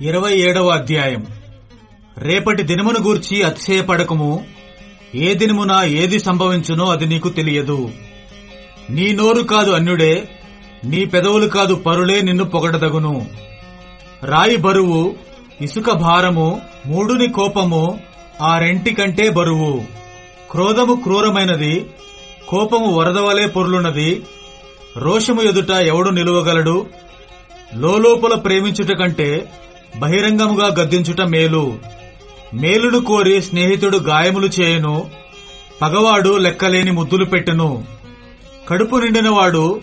ఇరవై ఏడవ అధ్యాయం. రేపటి దినమును గూర్చి అతిశయపడకము. ఏ దినమున ఏది సంభవించునో అది నీకు తెలియదు. నీ నోరు కాదు అన్యుడే నీ పెదవులు కాదు పరులే నిన్ను పొగడదగును. రాయి బరువు ఇసుక భారము మూడుని కోపము ఆ రెంటి కంటే బరువు. క్రోధము క్రూరమైనది కోపము వరదవలే పొర్లున్నది. రోషము ఎదుట ఎవడు నిలువగలడు? లోలోపల ప్రేమించుట కంటే బహిరంగముగా గద్దించుట మేలు. మేలును కోరి స్నేహితుడు గాయములు చేయను పగవాడు లెక్కలేని ముద్దులు పెట్టును. కడుపు నిండినవాడు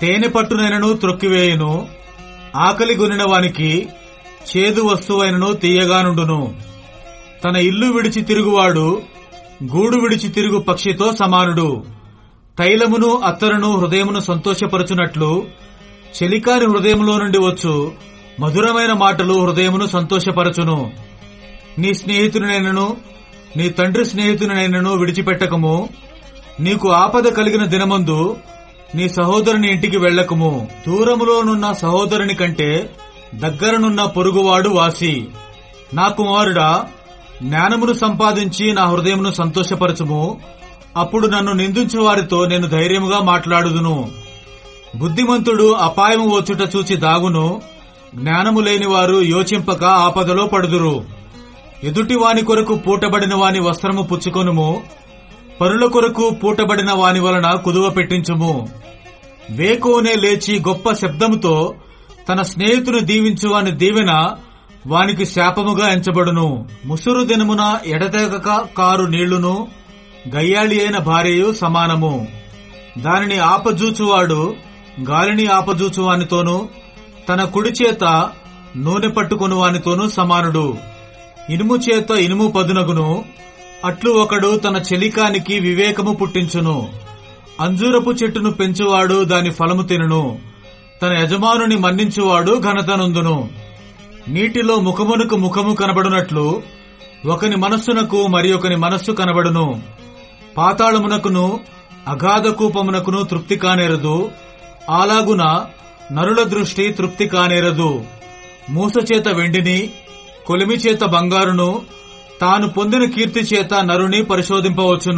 తేనె పట్టునైనను త్రొక్కివేయును ఆకలి గొనిన వానికి చేదు వస్తువైనను తీయగానుండును. తన ఇల్లు విడిచి తిరుగువాడు గూడు విడిచి తిరుగు పక్షితో సమానుడు. తైలమును అత్తరును హృదయమును సంతోషపరచునట్లు చెలికాని హృదయంలో నుండి వచ్చు. మధురమైన మాటలు హృదయమును సంతోషపరచును. నీ స్నేహితునినైనను నీ తండ్రి స్నేహితునినైనను విడిచిపెట్టకము. నీకు ఆపద కలిగిన దినమందు నీ సహోదరుని ఇంటికి వెళ్ళకము. దూరములోనున్న సహోదరుని కంటే దగ్గరనున్న పొరుగువాడు వాసి. నా కుమారుడా జ్ఞానమును సంపాదించి నా హృదయమును సంతోషపరచుము. అప్పుడు నన్ను నిందించు వారితో నేను ధైర్యముగా మాట్లాడుదును. బుద్ధిమంతుడు అపాయము వచ్చుట చూచి దాగును. జ్ఞానము లేని వారు యోచింపక ఆపదలో పడుదురు. ఎదుటి వాని కొరకు పూటబడిన వాని వస్త్రము పుచ్చుకొనుము. పరుల కొరకు పూటబడిన వాని వలన కుదువ పెట్టించుము. వేకోనే లేచి గొప్ప శబ్దముతో తన స్నేహితుని దీవించు వాని దీవెన వానికి శాపముగా ఎంచబడును. ముసురు దినమున ఎడతెగక కారు నీళ్ళును గయ్యాళి అయిన భార్యయు సమానము. దానిని ఆపజూచువాడు గాలిని ఆపజూచువానితోనూ తన కుడి చేత నూనె పట్టుకుని వానితోనూ సమానుడు. ఇనుము చేత ఇనుము పదునగును. అట్లు ఒకడు తన చెలికానికి వివేకము పుట్టించును. అంజూరపు చెట్టును పెంచువాడు దాని ఫలము తినును. తన యజమానుని మన్నించువాడు ఘనతనందును నీటిలో ముఖమునకు ముఖము కనబడునట్లు ఒకని మనస్సునకు మరి ఒకని మనస్సు కనబడును. పాతాళమునకును అగాధ కూపమునకును తృప్తి కానేరదు. అలాగున నరుల దృష్టి తృప్తి కానేరదు. మూసచేత వెండిని కొలిమి చేత బంగారును తాను పొందిన కీర్తి చేత నరుని పరిశోధింపవచ్చును.